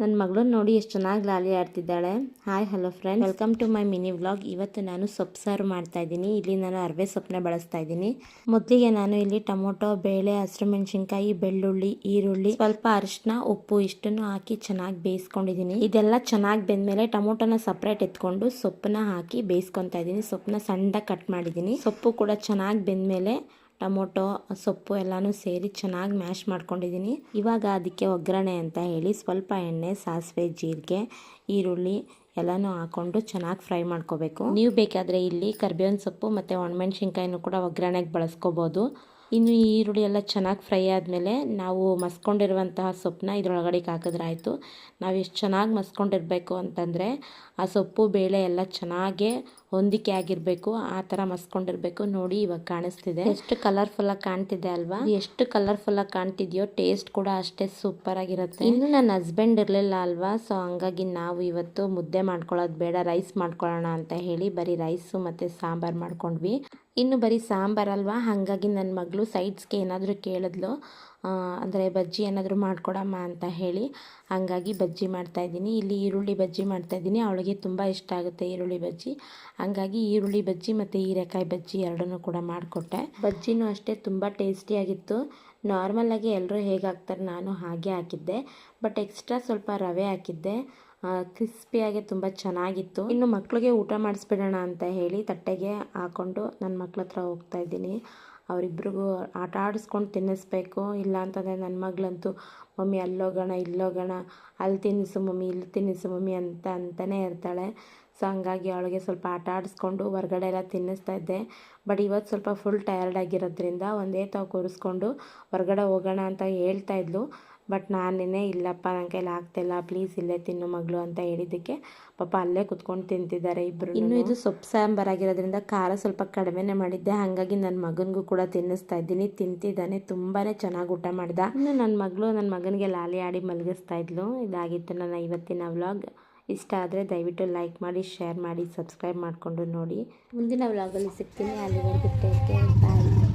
ನನ್ನ ಮಗಳನ್ನ ನೋಡಿ ಎಷ್ಟು ಚೆನ್ನಾಗಿ ಲಾಲಿ ಆಡ್ತಿದ್ದಾಳೆ. Hi hello friends welcome to my mini vlog ಇವತ್ತು ನಾನು ಸೊಪ್ಪು ಸಾರು ಮಾಡ್ತಾ ಇದ್ದೀನಿ. ಇಲ್ಲಿ ನಾನು ಅರವೆ ಸೊಪ್ಪನ್ನ ಬಳಸ್ತಾ ಇದ್ದೀನಿ. ಮೊದಲಿಗೆ ನಾನು ಇಲ್ಲಿ ಟೊಮೊಟೊ, ಬೇಳೆ, ಹಸಿರು ಮೆಣಸಿನ್ಕಾಯಿ, ಬೆಳ್ಳುಳ್ಳಿ, ಈರುಳ್ಳಿ, ಸ್ವಲ್ಪ ಅರಿಶಿನ ಉಪ್ಪು ಇಷ್ಟನ್ನು ಹಾಕಿ ಚೆನ್ನಾಗಿ ಬೇಯಿಸ್ಕೊಂಡಿದ್ದೀನಿ. ಇದೆಲ್ಲ ಚೆನ್ನಾಗಿ ಬೆಂದಮೇಲೆ ಟೊಮೊಟೊನ ಸಪ್ರೇಟ್ ಎತ್ಕೊಂಡು ಸೊಪ್ಪನ್ನ ಹಾಕಿ ಬೇಯಿಸ್ಕೊತಾ ಇದ್ದೀನಿ. ಸೊಪ್ಪನ್ನ ಸಣ್ಣದಾಗಿ ಕಟ್ ಮಾಡಿದ್ದೀನಿ. ಸೊಪ್ಪು ಕೂಡ ಚೆನ್ನಾಗಿ ಬೆಂದ್ಮೇಲೆ ಟೊಮೊಟೊ, ಸೊಪ್ಪು ಎಲ್ಲಾನು ಸೇರಿ ಚೆನ್ನಾಗಿ ಮ್ಯಾಶ್ ಮಾಡ್ಕೊಂಡಿದ್ದೀನಿ ಇವಾಗ ಅದಕ್ಕೆ ಒಗ್ಗರಣೆ ಅಂತ ಹೇಳಿ ಸ್ವಲ್ಪ ಎಣ್ಣೆ, ಸಾಸಿವೆ, ಜೀರಿಗೆ, ಈರುಳ್ಳಿ ಎಲ್ಲನೂ ಹಾಕೊಂಡು ಚೆನ್ನಾಗಿ ಫ್ರೈ ಮಾಡ್ಕೋಬೇಕು. ನೀವು ಬೇಕಾದರೆ ಇಲ್ಲಿ ಕರ್ಬೇವಿನ ಸೊಪ್ಪು ಮತ್ತು ಒಣಮೆಣ್ಸಿನ್ಕಾಯಿನೂ ಕೂಡ ಒಗ್ಗರಣೆಗೆ ಬಳಸ್ಕೋಬೋದು. ಇನ್ನು ಈ ಈರುಳ್ಳಿ ಎಲ್ಲ ಚೆನ್ನಾಗಿ ಫ್ರೈ ಆದಮೇಲೆ ನಾವು ಮಸ್ಕೊಂಡಿರುವಂತಹ ಸೊಪ್ಪನ್ನ ಇದರೊಳಗಡೆ ಹಾಕಿದ್ರೆ ಆಯಿತು ನಾವು ಎಷ್ಟು ಚೆನ್ನಾಗಿ ಮಸ್ಕೊಂಡಿರಬೇಕು ಅಂತಂದರೆ ಆ ಸೊಪ್ಪು, ಬೇಳೆ ಎಲ್ಲ ಚೆನ್ನಾಗೆ ಹೊಂದಿಕೆ ಆಗಿರಬೇಕು, ಆ ಥರ ಮಸ್ಕೊಂಡಿರಬೇಕು. ನೋಡಿ ಇವಾಗ ಕಾಣಿಸ್ತಿದೆ. ಎಷ್ಟು ಕಲರ್ಫುಲ್ಲಾಗಿ ಕಾಣ್ತಿದೆ ಅಲ್ವಾ? ಎಷ್ಟು ಕಲರ್ಫುಲ್ಲಾಗಿ ಕಾಣ್ತಿದೆಯೋ ಟೇಸ್ಟ್ ಕೂಡ ಅಷ್ಟೇ ಸೂಪರ್ ಆಗಿರುತ್ತೆ. ಇನ್ನು ನನ್ನ ಹಸ್ಬೆಂಡ್ ಇರಲಿಲ್ಲ ಅಲ್ವಾ? ಸೊ ಹಂಗಾಗಿ ನಾವು ಇವತ್ತು ಮುದ್ದೆ ಮಾಡ್ಕೊಳ್ಳೋದು ಬೇಡ ರೈಸ್ ಮಾಡ್ಕೊಳ್ಳೋಣ ಅಂತ ಹೇಳಿ ಬರೀ ರೈಸು ಮತ್ತು ಸಾಂಬಾರು ಮಾಡ್ಕೊಂಡ್ವಿ. ಇನ್ನು ಬರೀ ಸಾಂಬಾರಲ್ವಾ ಹಾಗಾಗಿ ನನ್ನ ಮಗಳು ಸೈಡ್ಸ್ಗೆ ಏನಾದರೂ ಕೇಳಿದ್ಲು. ಅಂದರೆ ಬಜ್ಜಿ ಏನಾದರೂ ಮಾಡಿಕೊಡಮ್ಮ ಅಂತ ಹೇಳಿ. ಹಾಗಾಗಿ ಬಜ್ಜಿ ಮಾಡ್ತಾಯಿದ್ದೀನಿ ಇಲ್ಲಿ ಈರುಳ್ಳಿ ಬಜ್ಜಿ ಮಾಡ್ತಾಯಿದ್ದೀನಿ ಅವಳಿಗೆ ತುಂಬ ಇಷ್ಟ ಆಗುತ್ತೆ ಈರುಳ್ಳಿ ಬಜ್ಜಿ. ಹಾಗಾಗಿ ಈರುಳ್ಳಿ ಬಜ್ಜಿ ಮತ್ತು ಹೀರೆಕಾಯಿ ಬಜ್ಜಿ ಎರಡನ್ನೂ ಕೂಡ ಮಾಡಿಕೊಟ್ಟೆ. ಬಜ್ಜಿನೂ ಅಷ್ಟೇ ತುಂಬ ಟೇಸ್ಟಿಯಾಗಿತ್ತು ನಾರ್ಮಲಾಗಿ ಎಲ್ಲರೂ ಹೇಗೆ ಹಾಕ್ತಾರೆ ನಾನು ಹಾಗೆ ಹಾಕಿದ್ದೆ. ಬಟ್ ಎಕ್ಸ್ಟ್ರಾ ಸ್ವಲ್ಪ ರವೆ ಹಾಕಿದ್ದೆ. ಕ್ರಿಸ್ಪಿಯಾಗಿ ತುಂಬ ಚೆನ್ನಾಗಿತ್ತು. ಇನ್ನು ಮಕ್ಕಳಿಗೆ ಊಟ ಮಾಡಿಸ್ಬಿಡೋಣ ಅಂತ ಹೇಳಿ ತಟ್ಟೆಗೆ ಹಾಕ್ಕೊಂಡು ನನ್ನ ಮಕ್ಳ ಹತ್ರ ಹೋಗ್ತಾ ಇದ್ದೀನಿ. ಅವರಿಬ್ರಿಗೂ ಆಟ ಆಡಿಸ್ಕೊಂಡು ತಿನ್ನಿಸ್ಬೇಕು. ಇಲ್ಲ ಅಂತಂದರೆ ನನ್ನ ಮಗಳಂತೂ, ಮಮ್ಮಿ ಅಲ್ಲೋಗೋಣ, ಇಲ್ಲೋಗೋಣ, ಅಲ್ಲಿ ತಿನ್ನಿಸು ಮಮ್ಮಿ, ಇಲ್ಲಿ ತಿನ್ನಿಸು ಮಮ್ಮಿ ಅಂತ ಅಂತಲೇ ಇರ್ತಾಳೆ. ಸೊ ಹಂಗಾಗಿ ಅವಳಿಗೆ ಸ್ವಲ್ಪ ಆಟ ಆಡಿಸ್ಕೊಂಡು ಹೊರಗಡೆ ಎಲ್ಲ ತಿನ್ನಿಸ್ತಾ ಇದ್ದೆ. ಬಟ್ ಇವತ್ತು ಸ್ವಲ್ಪ ಫುಲ್ ಟಯರ್ಡ್ ಆಗಿರೋದ್ರಿಂದ ಒಂದೇ ತಾವು ಕೂರಿಸ್ಕೊಂಡು ಹೊರಗಡೆ ಹೋಗೋಣ ಅಂತ ಹೇಳ್ತಾ ಇದ್ಲು. ಬಟ್ ನಾನೇ ಇಲ್ಲಪ್ಪ ನನ್ನ ಕೈಲಿ ಆಗ್ತಿಲ್ಲ ಪ್ಲೀಸ್ ಇಲ್ಲೇ ತಿನ್ನು ಮಗಳು ಅಂತ ಹೇಳಿದ್ದಕ್ಕೆ ಪಾಪ ಅಲ್ಲೇ ಕುತ್ಕೊಂಡು ತಿಂತಿದ್ದಾರೆ ಇಬ್ಬರು ಇನ್ನು ಇದು ಸೊಪ್ಪು ಸಾಂಬಾರ್ ಆಗಿರೋದ್ರಿಂದ ಖಾರ ಸ್ವಲ್ಪ ಕಡಿಮೆನೇ ಮಾಡಿದ್ದೆ. ಹಾಗಾಗಿ ನನ್ನ ಮಗನಿಗೂ ಕೂಡ ತಿನ್ನಿಸ್ತಾ ಇದ್ದೀನಿ. ತಿಂತಿದ್ದಾನೆ ತುಂಬಾ ಚೆನ್ನಾಗಿ ಊಟ ಮಾಡ್ದ. ಇನ್ನು ನನ್ನ ಮಗಳು ನನ್ನ ಮಗನಿಗೆ ಲಾಲಿ ಆಡಿ ಮಲಗಿಸ್ತಾ ಇದ್ಲು. ಇದಾಗಿತ್ತು ನನ್ನ ಇವತ್ತಿನ ವ್ಲಾಗ್. ಇಷ್ಟ ಆದರೆ ದಯವಿಟ್ಟು ಲೈಕ್ ಮಾಡಿ ಶೇರ್ ಮಾಡಿ ಸಬ್ಸ್ಕ್ರೈಬ್ ಮಾಡಿಕೊಂಡು ನೋಡಿ. ಮುಂದಿನ ವ್ಲಾಗಲ್ಲಿ ಸಿಗ್ತೀನಿ. ಅಲ್ಲಿವರೆಗೂ ಟೇಕ್ ಕೇರ್ ಬಾಯ್